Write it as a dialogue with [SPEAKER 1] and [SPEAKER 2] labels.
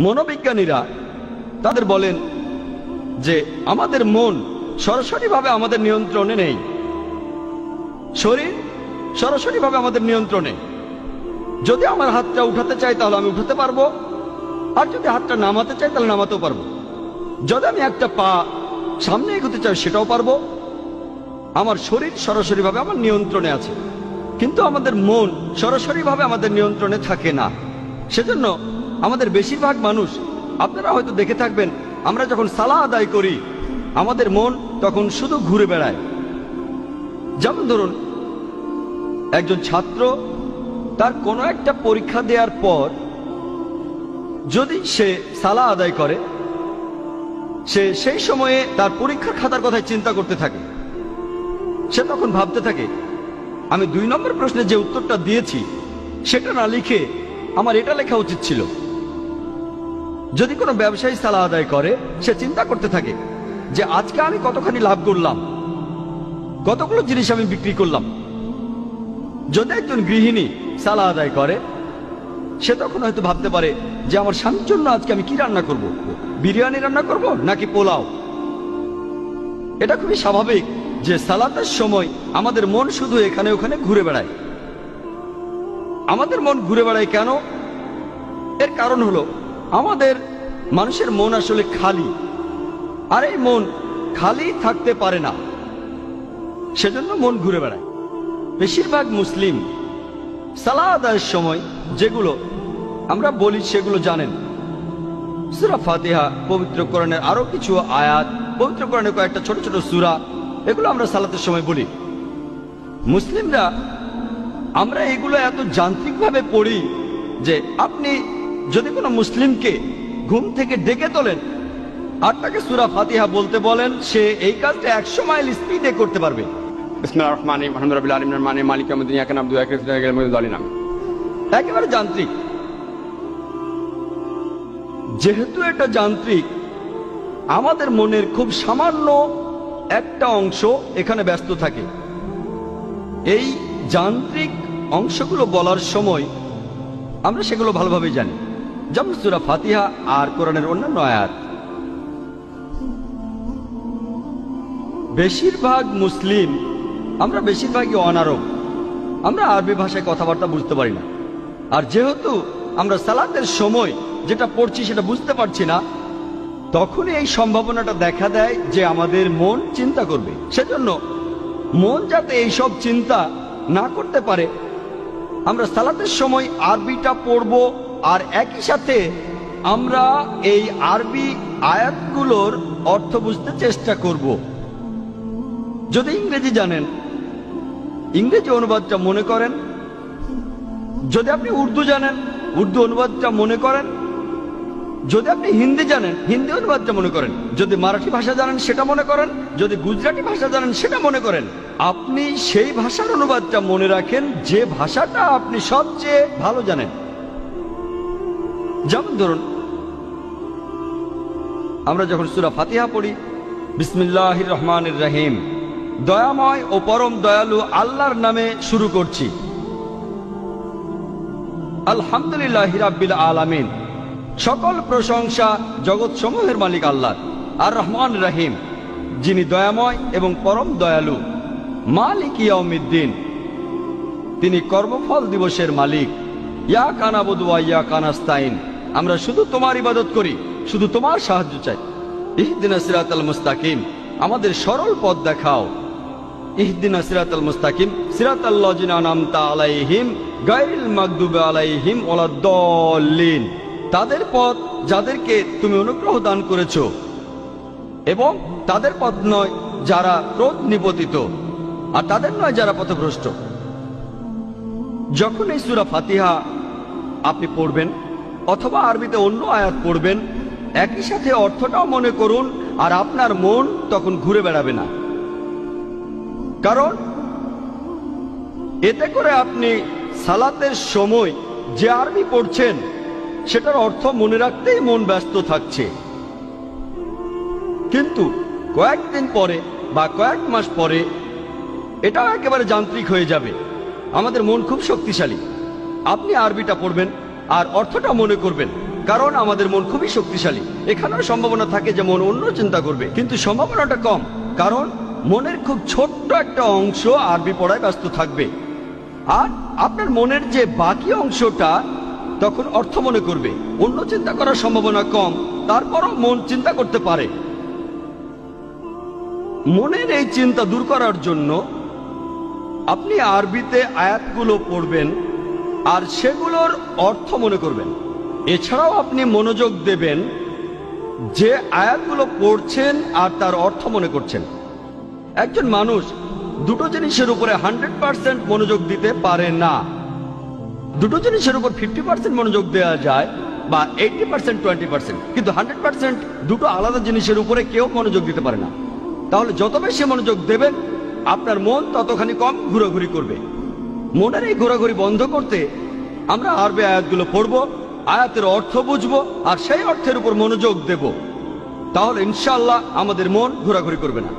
[SPEAKER 1] মনোবিজ্ঞানীরা তাদের বলেন যে আমাদের মন সরাসরিভাবে আমাদের নিয়ন্ত্রণে নেই। শরীর সরাসরিভাবে আমাদের নিয়ন্ত্রণে। যদি আমার হাতটা উঠাতে চাই তাহলে আমি উঠাতে পারব, আর যদি হাতটা নামাতে চাই তাহলে নামাতেও পারব। যদি আমি একটা পা সামনে এগোতে চাই সেটাও পারব। আমার শরীর সরাসরিভাবে আমার নিয়ন্ত্রণে আছে। কিন্তু আমাদের মন সরাসরিভাবে আমাদের নিয়ন্ত্রণে থাকে না। সেজন্য আমাদের বেশিরভাগ মানুষ, আপনারা হয়তো দেখে থাকবেন, আমরা যখন সালা আদায় করি, আমাদের মন তখন শুধু ঘুরে বেড়ায়। যেমন ধরুন, একজন ছাত্র তার কোনো একটা পরীক্ষা দেওয়ার পর যদি সে সালা আদায় করে, সে সেই সময়ে তার পরীক্ষার খাতার কথায় চিন্তা করতে থাকে। সে তখন ভাবতে থাকে, আমি দুই নম্বর প্রশ্নে যে উত্তরটা দিয়েছি, সেটা না লিখে আমার এটা লেখা উচিত ছিল। যদি কোনো ব্যবসায়ী সালা আদায় করে, সে চিন্তা করতে থাকে যে আজকে আমি কতখানি লাভ করলাম, কতগুলো জিনিস আমি বিক্রি করলাম। যদি একজন গৃহিণী সালা আদায় করে, সে তখন হয়তো ভাবতে পারে যে আমার স্বামীর জন্য আজকে আমি কি রান্না করব? বিরিয়ানি রান্না করব নাকি পোলাও? এটা খুবই স্বাভাবিক যে সালাতের সময় আমাদের মন শুধু এখানে ওখানে ঘুরে বেড়ায়। আমাদের মন ঘুরে বেড়ায় কেন? এর কারণ হলো আমাদের মানুষের মন আসলে খালি। আর এই মন খালি থাকতে পারে না। সেজন্য মন ঘুরে বেড়ায়। বেশিরভাগ মুসলিম সালা আদায়ের সময় যেগুলো আমরা বলি সেগুলো জানেন। সুরা ফাতিহা, পবিত্র কোরআনের আরও কিছু আয়াত, পবিত্র কোরআনের কয়েকটা ছোট ছোট সুরা, এগুলো আমরা সালাতের সময় বলি। মুসলিমরা, আমরা এগুলো এত যান্ত্রিকভাবে পড়ি যে আপনি যদি কোনো মুসলিমকে ঘুম থেকে ডেকে তোলেন আর তাকে সুরা ফাতিহা বলতে বলেন সে এই কাজটা একশো মাইল স্পিডে করতে পারবে।
[SPEAKER 2] মুস্তাকিম
[SPEAKER 1] একেবারে যান্ত্রিক। যেহেতু এটা যান্ত্রিক আমাদের মনের খুব সামান্য একটা অংশ এখানে ব্যস্ত থাকে। এই যান্ত্রিক অংশগুলো বলার সময় আমরা সেগুলো ভালোভাবে জানি। যেমন ফাতিহা আর কোরআনের অন্যান্য আয়াত। বেশিরভাগ মুসলিম, আমরা বেশিরভাগই অনারব আমরা আরবি ভাষায় কথাবার্তা বুঝতে পারি না। আর যেহেতু আমরা সালাতের সময় যেটা পড়ছি সেটা বুঝতে পারছি না, তখনই এই সম্ভাবনাটা দেখা দেয় যে আমাদের মন চিন্তা করবে। সেজন্য মন যাতে এইসব চিন্তা না করতে পারে, আমরা সালাতের সময় আরবিটা পড়ব আর একই সাথে আমরা এই আরবি আয়াতগুলোর অর্থ বুঝতে চেষ্টা করব। যদি ইংরেজি জানেন, ইংরেজি অনুবাদটা মনে করেন। যদি আপনি উর্দু জানেন, উর্দু অনুবাদটা মনে করেন। যদি আপনি হিন্দি জানেন, হিন্দি অনুবাদটা মনে করেন। যদি মারাঠি ভাষা জানেন, সেটা মনে করেন। যদি গুজরাটি ভাষা জানেন, সেটা মনে করেন। আপনি সেই ভাষার অনুবাদটা মনে রাখেন, যে ভাষাটা আপনি সবচেয়ে ভালো জানেন। যেমন ধরুন। আমরা যখন সুরা ফাতিহা পড়ি বিসমিল্লাহ রহমানির রহিম, দয়াময় ও পরম দয়ালু আল্লাহর নামে শুরু করছি। আলহামদুলিল্লাহ রাব্বিল আলামিন। সকল প্রশংসা জগৎ সমূহের মালিক আল্লাহ, আর রহমান রহিম, যিনি দয়াময় এবং পরম দয়ালু। মালিক ইয়াউমিদ্দিন, তিনি কর্মফল দিবসের মালিক। ইয়া কানাবুদুয়া ইয়া কানাস্তাইন আমরা শুধু তোমার ইবাদত করি, শুধু তোমার সাহায্য চাই। ইহদিনা সিরাতাল মুস্তাকিম, আমাদের সরল পথ দেখাও। ইহদিনা সিরাতাল মুস্তাকিম সিরাতাল্লাযিনা নামতা আলাইহিম, গায়রিল মাগদুবি আলাইহিম ওয়ালাদ-দাল্লিন তাদের পথ যাদেরকে তুমি অনুগ্রহ দান করেছ এবং তাদের পথ নয় যারা ক্রোধ নিপতিত, আর তাদের নয় যারা পথভ্রষ্ট। যখন এই সুরা ফাতিহা আপনি পড়বেন অথবা আরবিতে অন্য আয়াত পড়বেন। একই সাথে অর্থটাও মনে করুন, আর আপনার মন তখন ঘুরে বেড়াবে না। কারণ এতে করে আপনি সালাতের সময় যে আরবি পড়ছেন, সেটার অর্থ মনে রাখতেই মন ব্যস্ত থাকছে। কিন্তু কয়েকদিন পরে বা কয়েক মাস পরে এটাও একেবারে যান্ত্রিক হয়ে যাবে। আমাদের মন খুব শক্তিশালী। আপনি আরবিটা পড়বেন আর অর্থটা মনে করবেন, কারণ আমাদের মন খুবই শক্তিশালী। এখানেও সম্ভাবনা থাকে যে মন অন্য চিন্তা করবে, কিন্তু সম্ভাবনাটা কম, কারণ মনের খুব ছোট্ট একটা অংশ আরবি পড়ায় ব্যস্ত থাকবে। আর আপনার মনের যে বাকি অংশটা, তখন অর্থ মনে করবে, অন্য চিন্তা করার সম্ভাবনা কম, তারপরও মন চিন্তা করতে পারে। মনের এই চিন্তা দূর করার জন্য আপনি আরবিতে আয়াতগুলো পড়বেন আর সেগুলোর অর্থ মনে করবেন। এছাড়াও আপনি মনোযোগ দেবেন যে আয়াতগুলো পড়ছেন আর তার অর্থ মনে করছেন। একজন মানুষ দুটো জিনিসের উপরে হান্ড্রেড পার্সেন্ট মনোযোগ দিতে পারে না। দুটো জিনিসের উপর ফিফটি পার্সেন্ট মনোযোগ দেওয়া যায় বা এইটি পার্সেন্ট, টোয়েন্টি পার্সেন্ট, কিন্তু হান্ড্রেড পার্সেন্ট দুটো আলাদা জিনিসের উপরে কেউ মনোযোগ দিতে পারে না। তাহলে যত বেশি মনোযোগ দেবেন, আপনার মন ততখানি কম ঘোরাঘুরি করবে। মনের এই ঘোরাঘুরি বন্ধ করতে আমরা আরবে আয়াতগুলো পড়ব, আয়াতের অর্থ বুঝব আর সেই অর্থের উপর মনোযোগ দেব। তাহলে ইনশাল্লাহ আমাদের মন ঘোরাঘুরি করবে না।